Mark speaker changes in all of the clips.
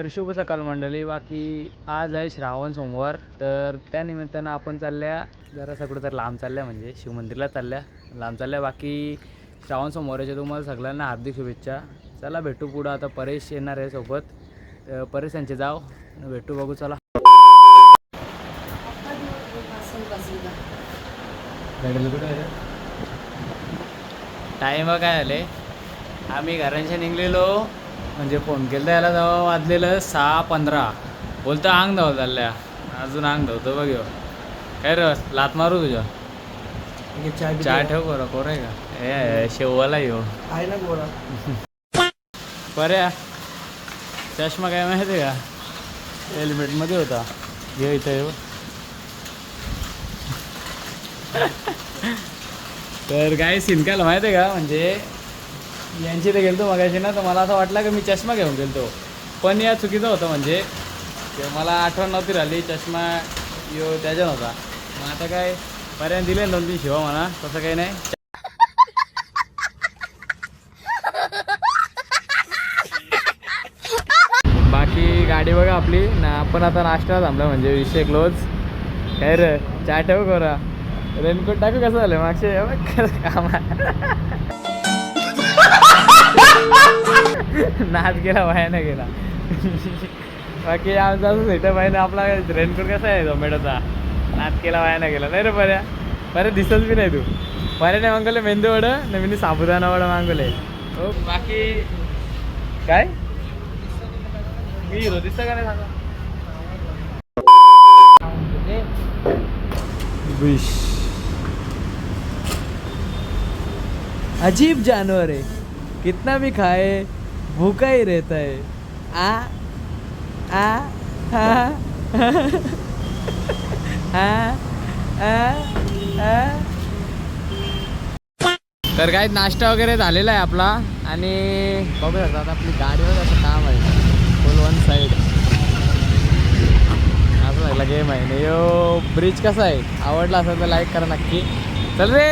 Speaker 1: तर शुभ सकाळ मंडळी. बाकी आज आहे श्रावण सोमवार. तर त्या निमित्तानं आपण चालल्या जरा सगळं तर लांब चालल्या म्हणजे शिवमंदिरला चालल्या. लांब चालल्या. बाकी श्रावण सोमवाराच्या तुम्हाला सगळ्यांना हार्दिक शुभेच्छा. चला भेटू पुढं. आता परेश येणार आहे सोबत. तर परेश यांचे जाव. भेटू बघू चला. टाईम काय आले आम्ही घरांच्या निघलेलो. म्हणजे फोन केला त्याला तेव्हा वाजलेलं सहा पंधरा. बोलतो अंग धाव चालल्या. अजून अंग धावतो बघ ह्यो. काय रे लात मारू तुझ्या? चहा ठेव कोरा कोरा आहे का? ए शेववाला येऊ
Speaker 2: आहे ना गोरा
Speaker 1: पर्या चष्मा काय माहिती आहे का? हेल्मेटमध्ये होता. घे इथं येऊ तर काय सीन काय माहिती आहे का? म्हणजे यांची ते गेलतो मगाशी ना तर मला असं वाटलं की मी चष्मा घेऊन गेलतो. पण या चुकीचं होतं म्हणजे मला आठवण नव्हती राहिली चष्मा यो त्याच्या नव्हता मग आता काय पर्याय दिले दोन तीन शिवा म्हणा तसं काही नाही. बाकी गाडी बघा आपली ना आपण आता नाश्ता थांबला म्हणजे विषय क्लोज काय रे चहा ठेव करा. रेनकोट टाकू कसं झालं मागचे? काम आहे. नाच गेला वायानं गेला बाकी आमचा असं सेटअप आहे ना आपला रेनकोट कसा आहे झोमॅटोचा? नाच केला वायानं गेला नाही रे बऱ्या. बरं दिसत बी नाही तू. बऱ्याने मागवले मेंदू वडं आणि मी साबुदाणा वडं मागवले हो बाकी काय? मी हिरो दिसतं का नाही सांगा? विश. अजीब जानवर आहे. कितना भी खाए भूखा ही रहता है। आ आ हा आ आ तर काय नाश्ता वगैरे झालेला आहे आपला आणि बघू शकतात आपली गाडीवर असं काम आहे. फुल वन साईड असं लागला गेम आहे. आणि यो ब्रिज कसा आहे? आवडला असेल तर लाईक करा नक्की. चल रे!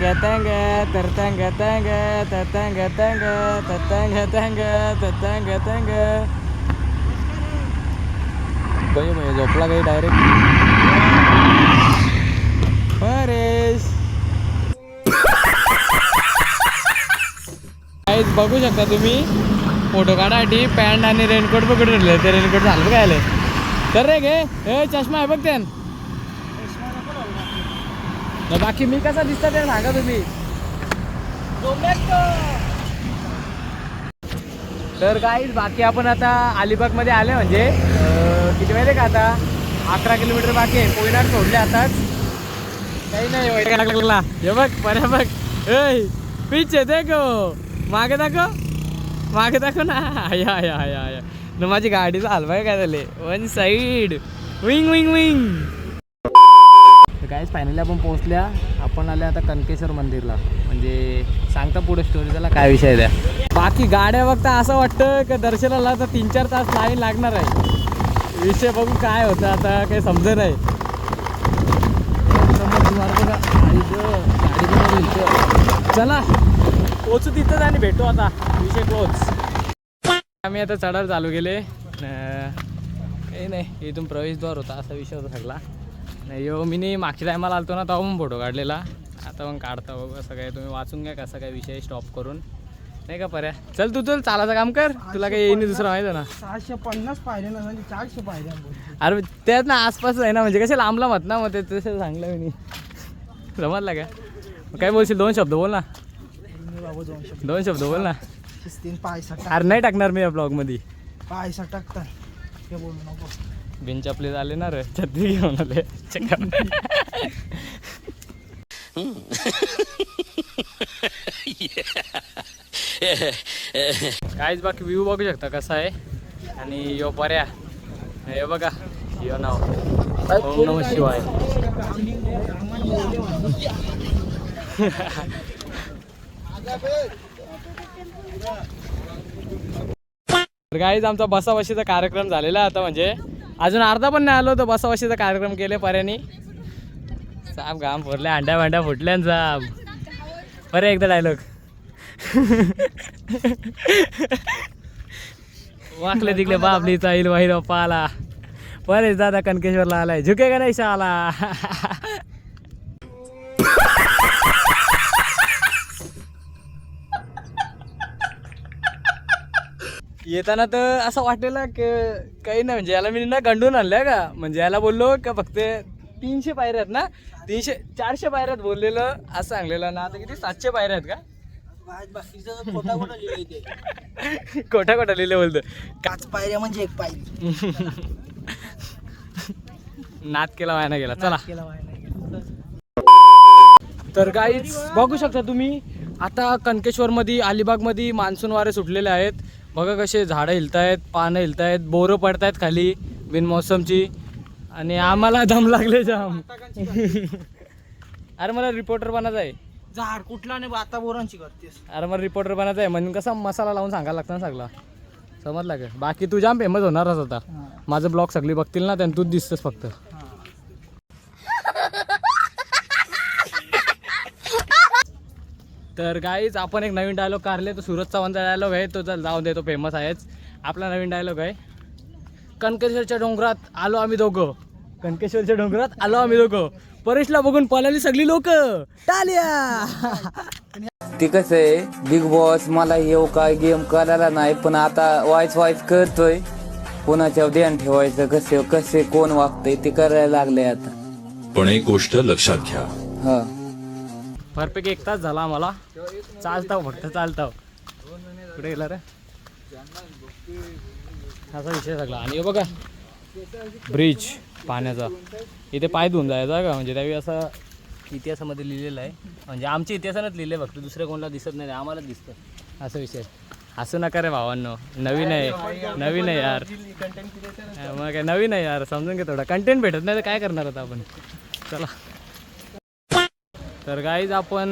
Speaker 1: Tetangga तंग tetangga तंग tetangga तर tetangga तंग tetangga तंग banyak banyak तंग झोपला काही डायरेक्ट परेश काहीच बघू शकता तुम्ही फोटो काढायसाठी पॅन्ट आणि रेनकोट पकडून ते रेनकोट झालं काय आले तर रे गे चष्मा आहे बघ त्यान. मग बाकी मी कसा दिसता ते सांगा तुम्ही. तर काहीच बाकी आपण आता अलिबागमध्ये आले म्हणजे किती माहिती आहे का आता? अकरा किलोमीटर बाकी आहे. कोयनाड सोडले आताच. काही नाही लागला हे बघ बऱ्या बघ. ऐ पिच येते गो. मागे दाखव. मागे दाखव ना. आया आया आया आया. न माझी गाडीचा हलवाय काय झाले? One side wing wing wing काहीच फायनली आपण पोहोचल्या. आपण आले आता कनकेश्वर मंदिरला. म्हणजे सांगता पुढे स्टोरी त्याला काय विषय द्या बाकी गाड्या बघता असं वाटतं की दर्शनाला तर तीन चार तास लाईन लागणार आहे. विषय बघू काय होतं आता काही समजे नाही. चला पोचू तिथंच आणि भेटू आता. विषय पोच आम्ही आता चढायला चालू केले. काही नाही इथून प्रवेशद्वार होता असा विषय होता सगळा. नाही यो मी नी मागच्या टायमाला आलतो ना तेव्हा पण फोटो काढलेला. आता पण काढता बघू असं काय तुम्ही वाचून घ्या कसा काय विषय स्टॉप करून. नाही का पर्या? चल तू चल चालायचं काम कर. तुला काही येईन दुसरं माहिती ना.
Speaker 2: सहाशे पन्नास पायऱ्या ना म्हणजे चारशे पायऱ्या बोलतो.
Speaker 1: अरे त्यात ना आसपास आहे ना म्हणजे कसे लांब लांब ना मग ते तसं सांगलं मी समजला का? मग काय बोलशील दोन शब्द बोल ना.
Speaker 2: दोन शब्द
Speaker 1: बोल ना.
Speaker 2: पायसा टाक
Speaker 1: अरे नाही टाकणार मी या ब्लॉगमध्ये
Speaker 2: पायसा टाकतात हे बोलू नको.
Speaker 1: बिनचपले झाले ना रे छत्री घेऊन आले. चक्कर काहीच बाकी व्ह्यू बघू शकता कसा आहे. आणि यो पर्या. हे बघा यो नाव. ओम नम शिवाय. तर काहीच आमचा बसाबशीचा कार्यक्रम झालेला आता म्हणजे. अजून अर्धा पण नाही आलो तर बसाबशीचा कार्यक्रम केले पर्यानी साप घाम फोडल्या अंड्या भांड्या फुटल्या न साप. बरं एकदा डायलॉग वाकले तिकले बाबलीचा येईल वाईल बाप्पा आला बरेच दादा कनकेश्वरला आलाय. झुके का नाही शाला? येताना तर असं वाटलेलं की काही नाही म्हणजे याला मी ना गंडून आणलंय का? म्हणजे याला बोललो का फक्त तीनशे पायऱ्या आहेत ना? तीनशे चारशे पायऱ्यात बोललेलं असं सांगलेलं ना आता किती? सातशे पायऱ्या आहेत का? कोठा कोठा लिहिले बोलतो
Speaker 2: पाच पायऱ्या म्हणजे एक पायरी.
Speaker 1: नाद केला वाया गेला. चला. तर काहीच बघू शकता तुम्ही आता कणकेश्वरमध्ये अलिबागमध्ये मान्सून वारे सुटलेले आहेत. बघा कसे झाडं हिलतायत पानं हिलतायत बोरं पडतायत खाली बिनमौसमची आणि आम्हाला दम लागले जाम. अरे मला रिपोर्टर बनायचं आहे
Speaker 2: झाड कुठला नाही आता बोरांची करतेस.
Speaker 1: अरे मला रिपोर्टर बनायचं आहे म्हणून कसा मसाला लावून सांगायला लागतं ना सगळा. समजला का? बाकी तू जाम फेमस होणारच होता माझं ब्लॉग सगळी बघतील ना त्यानं तूच दिसतंस फक्त. तर गाईच आपण एक नवीन डायलॉग काढले. तो सूरज चव्हाणचा डायलॉग आहे. तो चल जाऊन दे तो फेमस आहेच. आपला नवीन डायलॉग आहे. कणकेश्वरच्या डोंगरात आलो आम्ही दोघं. कणकेश्वरच्या डोंगरात आलो आम्ही दोघं. परेशला बघून पळाली सगळी लोक. टाल्या!
Speaker 3: ते कसं आहे बिग बॉस मला येऊ काय गेम करायला नाही पण आता वाईस वाईस करतोय. कोणाच्या ध्यान ठेवायचं कसे कसे कोण वागतंय ते करायला लागले आता.
Speaker 4: पण एक गोष्ट लक्षात घ्या.
Speaker 3: हा.
Speaker 1: परफेक्ट एक तास झाला आम्हाला. चालताव फक्त चालताव. कुठे गेला रे. असा विषय सगळा. आणि बघा ब्रिज पाण्याचा. इथे पाय धुवून जायचा का? म्हणजे त्यावेळी असं इतिहासामध्ये लिहिलेलं आहे. म्हणजे आमच्या इतिहासानंच लिहिलं आहे फक्त. दुसऱ्या कोणाला दिसत नाही आम्हालाच दिसतं. असं विषय असं नका रे भावांनो. नवीन आहे. नवीन आहे यार. मग काय नवीन आहे यार. समजून घे थोडा. कंटेंट भेटत नाही तर काय करणार आता आपण? चला. तर गाईज आपण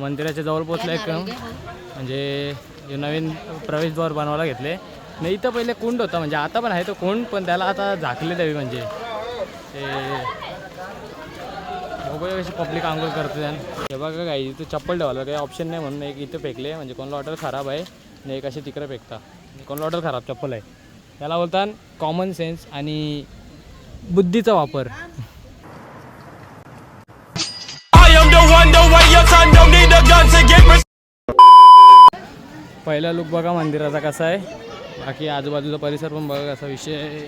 Speaker 1: मंदिराच्या जवळ पोचलो एक म्हणजे हे नवीन प्रवेशद्वार बनवायला घेतले. नाही इथं पहिले कुंड होता म्हणजे आता पण आहे तो कुंड पण त्याला आता झाकले द्यावी म्हणजे. ते बघूया कशी पब्लिक आंघोळ करते हे बघा काही इथं चप्पल ठेवायला काही ऑप्शन नाही म्हणून एक इथं फेकले म्हणजे कोणाला ऑर्डर खराब आहे आणि एक अशी तिकडे फेकता. कोणाला ऑर्डर खराब चप्पल आहे. त्याला बोलतात कॉमन सेन्स आणि बुद्धीचा वापर. पहिला लुक बघा मंदिराचा कसा आहे. बाकी आजूबाजूचा परिसर पण बघा कसा विषय आहे.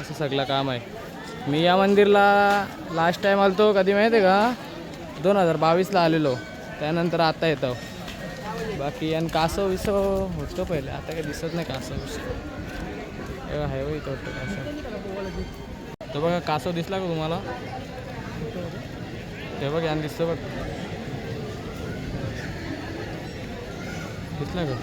Speaker 1: असं सगळं काम आहे. मी या मंदिरला लास्ट टाईम आलतो कधी माहिती आहे का? दोन हजार बावीसला आलेलो. त्यानंतर आता येतो. बाकी आणि कासव विसव होतो पहिले. आता काही दिसत नाही कासव विसव आहे इथं होतं कासव. तो बघा कासव दिसला का तुम्हाला? ते बघ यान दिसतं बघ. दिसला का?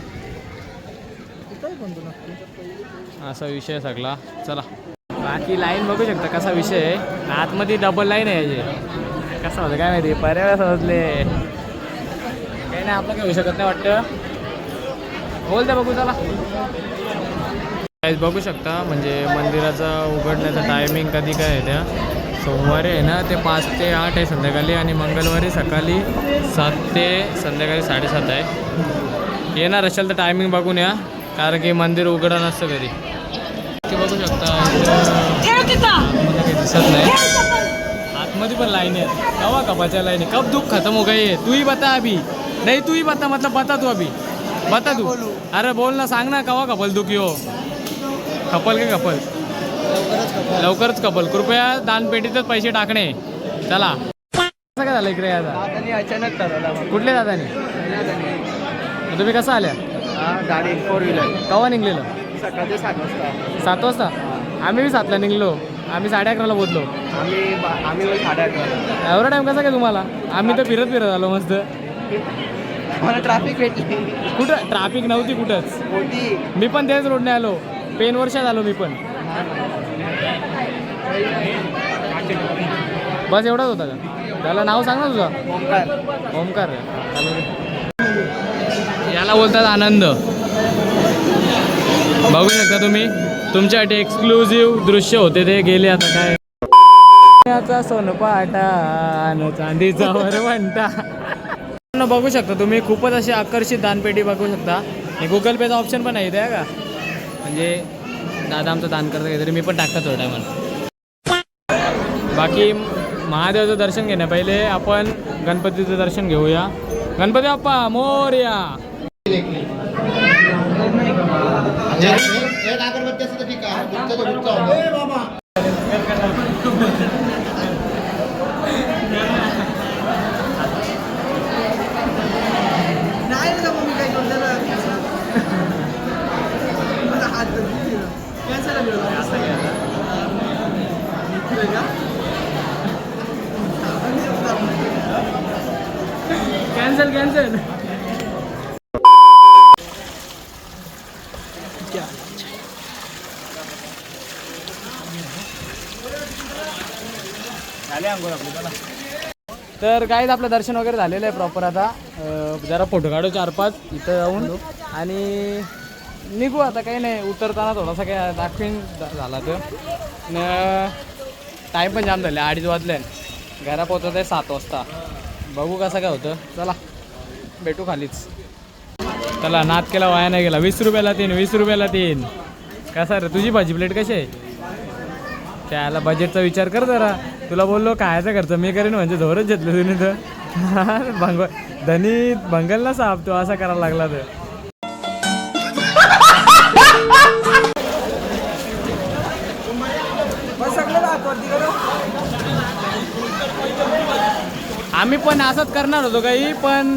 Speaker 1: असा विषय सगळा. चला. बाकी लाईन बघू शकता कसा विषय आहे. आतमध्ये डबल लाईन आहे याची. कसं होतं काय माहिती? पर्याय समजले. काही नाही आपलं काही होऊ शकत नाही वाटतं. बोल द्या बघू चला. बघू शकता म्हणजे मंदिराचा उघडण्याचा टायमिंग कधी काय आहे त्या. सोमवारी आहे ना ते पाच ते आठ आहे संध्याकाळी आणि मंगळवारी सकाळी सात ते संध्याकाळी साडेसात आहे. येणार असेल तर टायमिंग बघून या कारण की मंदिर उघडं नसतं कधी ते बघू शकता काही दिसत नाही. आतमध्ये पण लाईन आहे. कवा कपाच्या लाईन कब दुख खत्म हो गई है तू ही बता अभी. नहीं तू ही बता मतलब बता तू अभी. बता तू. अरे बोल? ना सांग ना कवा कपल दुखी हो? कपल की कपल. लवकरच कपल. कृपया दानपेटीतच पैसे टाकणे. चला. कसं काय झालं इकडे आता?
Speaker 2: अचानक ठरवला
Speaker 1: कुठले दादाने? तुम्ही कसं आल्या?
Speaker 2: गाडी फोर व्हीलर
Speaker 1: कवा निघलेलं?
Speaker 2: सकाळचे सात वाजता.
Speaker 1: सात वाजता? आम्ही बी सातला निघलो. आम्ही साडे अकराला पोचलो
Speaker 2: आम्ही आम्ही साडे अकरा
Speaker 1: एवढा टाइम कसा काय तुम्हाला? आम्ही तर फिरत फिरत आलो मस्त.
Speaker 2: मला ट्रॅफिक भेटली.
Speaker 1: कुठं? ट्रॅफिक नव्हती कुठंच. मी पण त्याच रोडने आलो. पेन वर्षात आलो मी पण. बस एवढाच होता का? त्याला नाव सांग ना तुझं.
Speaker 2: ओंकार
Speaker 1: ओमकार. याला बोलतात आनंद. बघू शकता तुम्ही तुमच्यासाठी एक्सक्लुझिव्ह दृश्य होते ते गेले आता काय. याचा सोनपाटा अन चांदीचा वरवंटा. न बघू शकता तुम्ही खूपच अशी आकर्षित दानपेटी बघू शकता. हे गुगल पेचा ऑप्शन पण आहे इथे का? म्हणजे दादा आमचं दान करतं काहीतरी मी पण टाकतो थोड्या टायमाला बाकी महादेवाचं दर्शन घेण्या पहिले आपण गणपतीचं दर्शन घेऊया. गणपती बाप्पा मोरया. कॅन्सल कॅन्सल झाले अंघोळ आपली चला. तर काहीच आपलं दर्शन वगैरे झालेलं आहे प्रॉपर आता. अं, जरा फोटो काढू चार पाच इथं जाऊन. आणि निघू आता काही नाही उतरताना थोडासा काय दाखवीन झा- झाला तर. टाईम पण जाम झाले अडीच वाजले. घरा पोहोचत आहे सात वाजता. बघू कसं काय होतं. चला भेटू खालीच. चला नाद केला वाया नाही गेला. वीस रुपयाला तीन वीस रुपयाला तीन. कसा रे तुझी भाजी प्लेट कशी आहे? त्याला बजेटचा विचार कर जरा. तुला बोललो खायचा खर्च? मी करेन म्हणजे धोरच घेतलं तुम्ही तर. भंग धनी भंगल ना साप तो असा करायला लागला तर. आम्ही पण असंच करणार होतो काही पण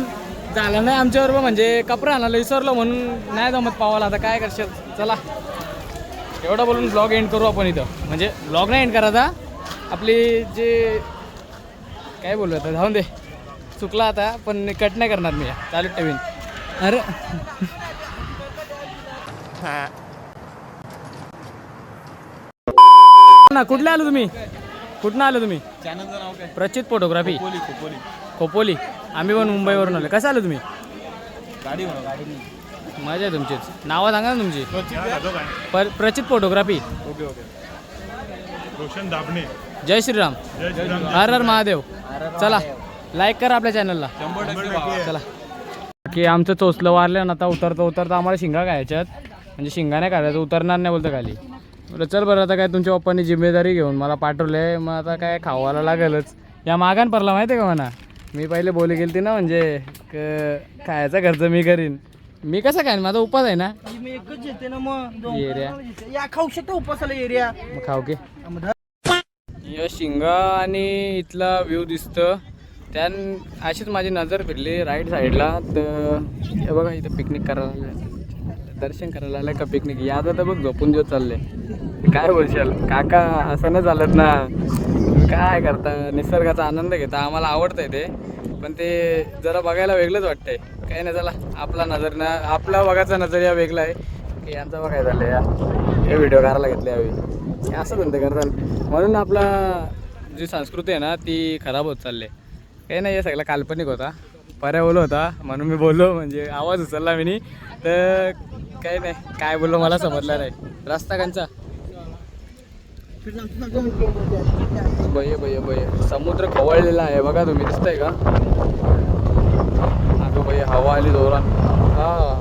Speaker 1: झालं नाही आमच्याबरोबर म्हणजे कपडा आणायला विसरलो म्हणून नाही जमत पावाला. आता काय करशील? चला. एवढं बोलून ब्लॉग एंड करू आपण इथं. म्हणजे ब्लॉग नाही एंड करायचा. आपली जे काय बोलू आता जाऊन दे. चुकला आता पण कट नाही करणार मी. चालू ठेवीन. अरे. ना कुठले आलो तुम्ही? कुठनं आलो तुम्ही?
Speaker 2: चॅनलचं नाव काय?
Speaker 1: प्रचित फोटोग्राफी.
Speaker 2: खोली
Speaker 1: खोपोली. आम्ही पण मुंबईवरून आलो. कसं आलो तुम्ही?
Speaker 2: गाडी गाडी
Speaker 1: मजा आहे तुमचीच नावं सांगा ना तुमची. पर Prachit photography.
Speaker 5: Okay okay. Roshan दाबणे.
Speaker 1: जय श्रीराम.
Speaker 5: जय श्रीराम.
Speaker 1: हर हर महादेव. चला लाईक करा आपल्या चॅनलला चला. की आमचं चोचलं वारलं ना आता उतरता उतरता आम्हाला शिंगा खायच्यात म्हणजे शिंगा नाही खायचं उतरणार नाही बोलतं खाली. बरं चल बरं आता काय तुमच्या पप्पांनी जिम्मेदारी घेऊन मला पाठवले मग आता काय खावायला लागेलच. या मागान पडला माहिती आहे का म्हणा? मी पहिले बोली गेलती ना म्हणजे क- खायचा खर्च मी करीन. मी कसं काय माझा उपास आहे ना?
Speaker 2: मी एकच येते ना मग
Speaker 1: एरिया.
Speaker 2: या खाऊ शकतो उपासाला एरिया.
Speaker 1: मग खाऊ की. या शिंगा आणि इथला व्ह्यू दिसतं. त्यान अशीच माझी नजर फिरली राईट साईडला तर हे बघा इथं पिकनिक करायला आलं दर्शन करायला आलं का पिकनिक याद तर बघ झोपून दिवस चालले काय बोलशाल? काका असं नाही चालत ना. काय करता? निसर्गाचा आनंद घेता. आम्हाला आवडतंय ते. पण ते जरा बघायला वेगळंच वाटतंय. काही नाही चला. आपला नजर ना आपला बघायचा नजरिया वेगळा आहे. की यांचं बघाय झालं या. हे व्हिडिओ करायला घेतले हवी असं म्हणते करतात म्हणून आपला जी संस्कृती आहे ना ती खराब होत चालली आहे. काही नाही हे सगळं काल्पनिक होता. पर्यावलं होता. म्हणून मी बोललो म्हणजे आवाज उचलला मी तर काही नाही काय बोललो मला समजलं नाही. रस्ता कंचा बय बय बय समुद्र खवळलेला आहे. बघा तुम्ही दिसतंय का? अगं बय हवा आली जोरान हा.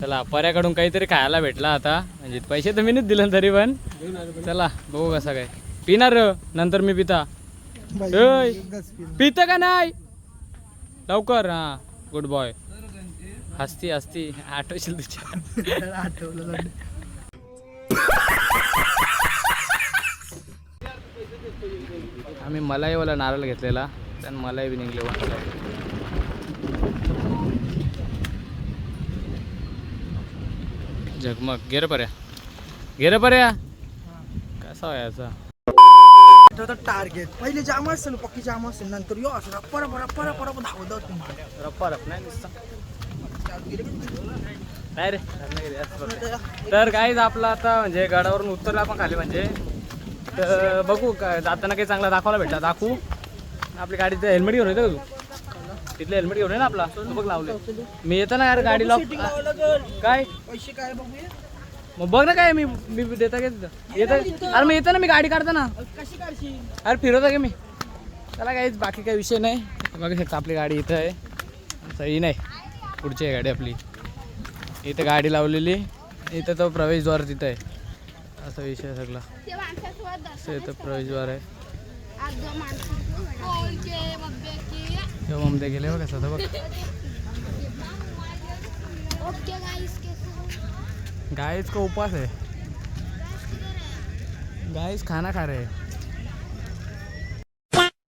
Speaker 1: चला पर्याकडून काहीतरी खायला भेटला आता. म्हणजे पैसे तर मीच दिले तरी पण. चला बघू कसं काय. पिणार र, नंतर मी पिता. पितं का नाही? लवकर हा. Good boy हसती हसती. आठवशील तुझ्या. आम्ही मलाईवाला नारळ घेतलेला. त्यानं मलाई बी निघले झगमग गेर पर्या गेर पर्या कसा व्हायचा
Speaker 2: टार्गेट पहिले जाम असेल पक्की जाम असेल नंतर यो असं रप्पा रप्पा रप्पा रप्पा रप्पा धावत तुम्हाला.
Speaker 1: रप्पा रप नाही नाही रे. तर काहीच आपला आता म्हणजे गडावरून उतरला आपण खाली म्हणजे. तर बघू काय जाताना काही चांगला दाखवायला भेटला दाखवू. आपली गाडीचं हेल्मेट घेऊन येतं का तू? तिथलं हेल्मेट घेऊन ये ना आपला. तो बघ लावलं मी येतो ना यार गाडी लॉक काय?
Speaker 2: पैसे काय बघूया?
Speaker 1: मग बघ ना काय मी मी देता तिथं? येतं अरे मी येतो ना मी गाडी काढतो ना.
Speaker 2: कशी काढशील?
Speaker 1: अरे फिरवतो का मी. त्याला काहीच बाकी काही विषय नाही. बघू शकता आपली गाडी इथं आहे. सही नाही. पुढची आहे गाडी आपली. इथं गाडी लावलेली. इथं तो प्रवेशद्वार तिथं आहे. असा विषय आहे सगळा. असं इथं प्रवेशद्वार आहे. ममते गेले बघा सध्या बघ. गायच का उपास है गायच खाना खा रहे.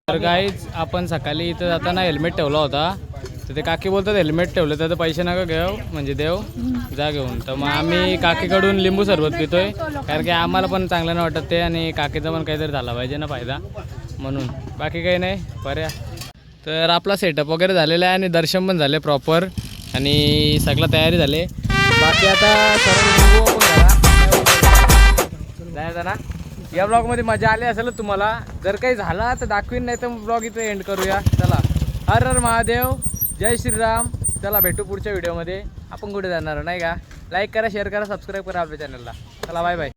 Speaker 1: तर गाईच आपण सकाळी इथं जाताना हेल्मेट ठेवला होता. तर ते काकी बोलतात हेल्मेट ठेवलं तर पैसे नका घेऊ म्हणजे देव जा घेऊन. तर मग आम्ही काकीकडून लिंबू सरबत पितोय. कारण की आम्हाला पण चांगलं नाही वाटत ते आणि काकीचा पण काहीतरी झाला पाहिजे ना फायदा म्हणून. बाकी काही नाही पर्या. तर आपला सेटअप वगैरे झालेला आहे आणि दर्शन पण झाले प्रॉपर आणि सगळं तयारी झाले. बाकी आता सर्व निघू आपण घरा. या ब्लॉगमध्ये मजा आली असेल तुम्हाला? जर काही झाला तर दाखवीन नाही तर ब्लॉग इथे एंड करूया. चला. हर हर महादेव. जय श्रीराम. चला भेटू पुढच्या व्हिडिओमध्ये आपण कुठे जाणार? नाही का? लाईक करा शेअर करा सबस्क्राईब करा आपल्या चॅनलला चला बाय बाय